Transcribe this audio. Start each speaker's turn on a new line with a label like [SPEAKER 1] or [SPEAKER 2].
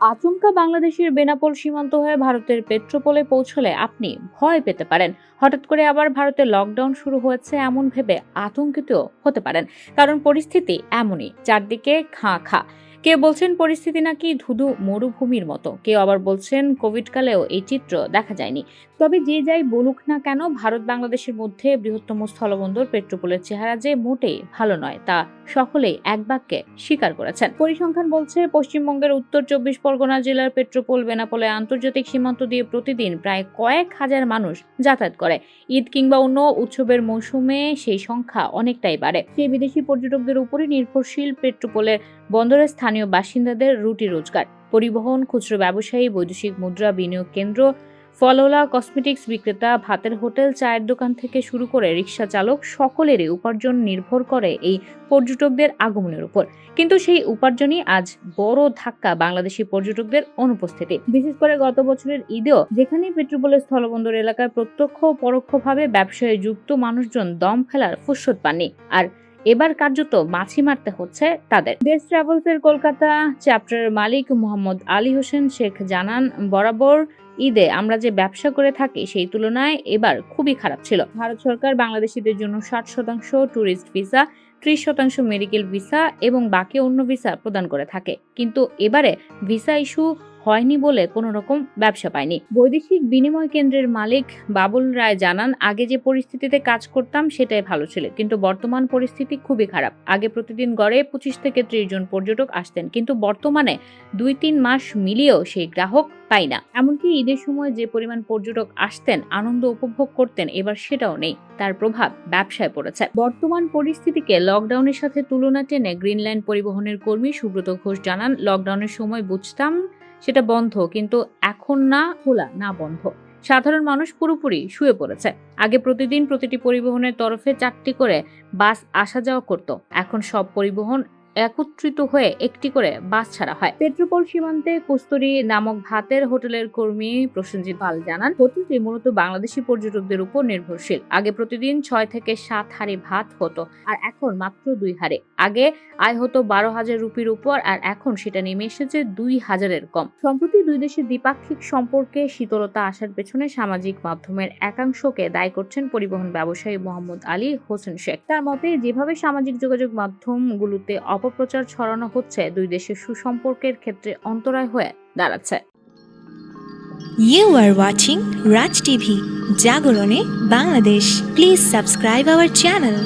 [SPEAKER 1] আচমকা বাংলাদেশের বেনাপোল সীমান্ত হয়ে ভারতের পেট্রোপোলে পৌঁছলে আপনি ভয় পেতে পারেন। হঠাৎ করে আবার ভারতে লকডাউন শুরু হয়েছে এমন ভেবে আতঙ্কিত হতে পারেন, কারণ পরিস্থিতি এমনই, চারদিকে খাঁ খা। কে বলছেন পরিস্থিতি নাকি ধুধু মরুভূমির মতো, কেউ আবার বলছেন কোভিডকালেও এই চিত্র দেখা যায়নি। তবে যে যাই বলুক না কেন, ভারত বাংলাদেশের মধ্যে বৃহত্তম স্থলবন্দর পেট্রোপোলের চেহারা যে মোটেই ভালো নয়, তা সকলেই এক বাক্যে স্বীকার করেছেন। পরিসংখ্যান বলছে, পশ্চিমবঙ্গের উত্তর চব্বিশ পরগনা জেলার পেট্রোপোল বেনাপোলে আন্তর্জাতিক সীমান্ত দিয়ে প্রতিদিন প্রায় কয়েক হাজার মানুষ যাতায়াত করে। ঈদ কিংবা অন্য উৎসবের মৌসুমে সেই সংখ্যা অনেকটাই বাড়ে। সেই বিদেশি পর্যটকদের উপরই নির্ভরশীল পেট্রোপোলের বন্দরের স্থানীয় বাসিন্দাদের রুটি রোজগার। পরিবহন, খুচরো ব্যবসায়ী, বৈদেশিক মুদ্রা বিনিয়োগ কেন্দ্র ফলওলা কসমেটিক্স বিক্রেতা ভাতের হোটেল চায়ের দোকান থেকে শুরু করে রিক্সা চালক সকলেরই উপার্জন নির্ভর করে এই পর্যটকদের আগমনের উপর। কিন্তু সেই উপার্জনই আজ বড় ধাক্কা বাংলাদেশি পর্যটকদের অনুপস্থিতি। বিশেষ করে গত বছরের ঈদেও যেখানেই পেট্রোপোলের স্থলবন্দর এলাকায় প্রত্যক্ষ ও পরোক্ষভাবে ব্যবসায় যুক্ত মানুষজন দম ফেলার ফুসত পাননি। আর এবার কার্যত মাছি মারতে হচ্ছে তাদের। দেশ ট্রাভেলস এর কলকাতা চ্যাপ্টারের মালিক মোহাম্মদ আলী হোসেন শেখ জানান, বরাবর ঈদে আমরা যে ব্যবসা করে থাকি সেই তুলনায় এবার খুবই খারাপ ছিল। ভারত সরকার বাংলাদেশিদের জন্য ষাট শতাংশ ট্যুরিস্ট ভিসা ত্রিশ শতাংশ মেডিকেল ভিসা এবং বাকি অন্য ভিসা প্রদান করে থাকে। কিন্তু এবারে ভিসা ইস্যু হয়নি বলে কোনো রকম ব্যবসা পায়নি। বৈদেশিক বিনিময় কেন্দ্রের মালিক বাবুল রায় জানান, আগে যে পরিস্থিতিতে কাজ করতাম সেটাই ভালো ছিল, কিন্তু বর্তমান পরিস্থিতি খুবই খারাপ। আগে প্রতিদিন গড়ে পঁচিশ থেকে ত্রিশ জন পর্যটক আসতেন, কিন্তু বর্তমানে দুই তিন মাস মিলিয়েও সেই গ্রাহক পাই না। এমনকি ঈদের সময় যে পরিমাণ পর্যটক আসতেন, আনন্দ উপভোগ করতেন, এবার সেটাও নেই। তার প্রভাব ব্যবসায় পড়েছে। বর্তমান পরিস্থিতিকে লকডাউনের সাথে তুলনা টেনে গ্রিনল্যান্ড পরিবহনের কর্মী সুব্রত ঘোষ জানান, লকডাউনের সময় বুঝতাম সেটা বন্ধ, কিন্তু এখন না খোলা, না বন্ধ। সাধারণ মানুষ পুরোপুরি শুয়ে পড়েছে। আগে প্রতিদিন প্রতিটি পরিবহনের তরফে চারটি করে বাস আসা যাওয়া করত। এখন সব পরিবহন একত্রিত হয়ে একটি করে বাস ছাড়া হয়। পেট্রোপোল সীমান্তে কস্তুরী নামক ভাতের হোটেলের কর্মী প্রসেনজিৎ পাল জানান, হোটেলটি মূলত বাংলাদেশি পর্যটকদের উপর নির্ভরশীল। আগে প্রতিদিন ছয় থেকে সাত হাড়ি ভাত হতো, আর এখন মাত্র দুই হাড়ে। আগে আয় হতো বারো হাজার রুপির উপর, আর এখন সেটা নেমে এসেছে দুই হাজারের কম। সম্প্রতি দুই দেশের দ্বিপাক্ষিক সম্পর্কে শীতলতা আসার পেছনে সামাজিক মাধ্যমের একাংশকে দায়ী করছেন পরিবহন ব্যবসায়ী মোহাম্মদ আলী হোসেন শেখ। তার মতে, যেভাবে সামাজিক যোগাযোগ মাধ্যমগুলোতে অপপ্রচার ছড়ানো হচ্ছে দুই দেশের সুসম্পর্কের ক্ষেত্রে অন্তরায় হয়ে দাঁড়াচ্ছে
[SPEAKER 2] You are watching Raj TV, Jagorone, Bangladesh. Please subscribe our channel.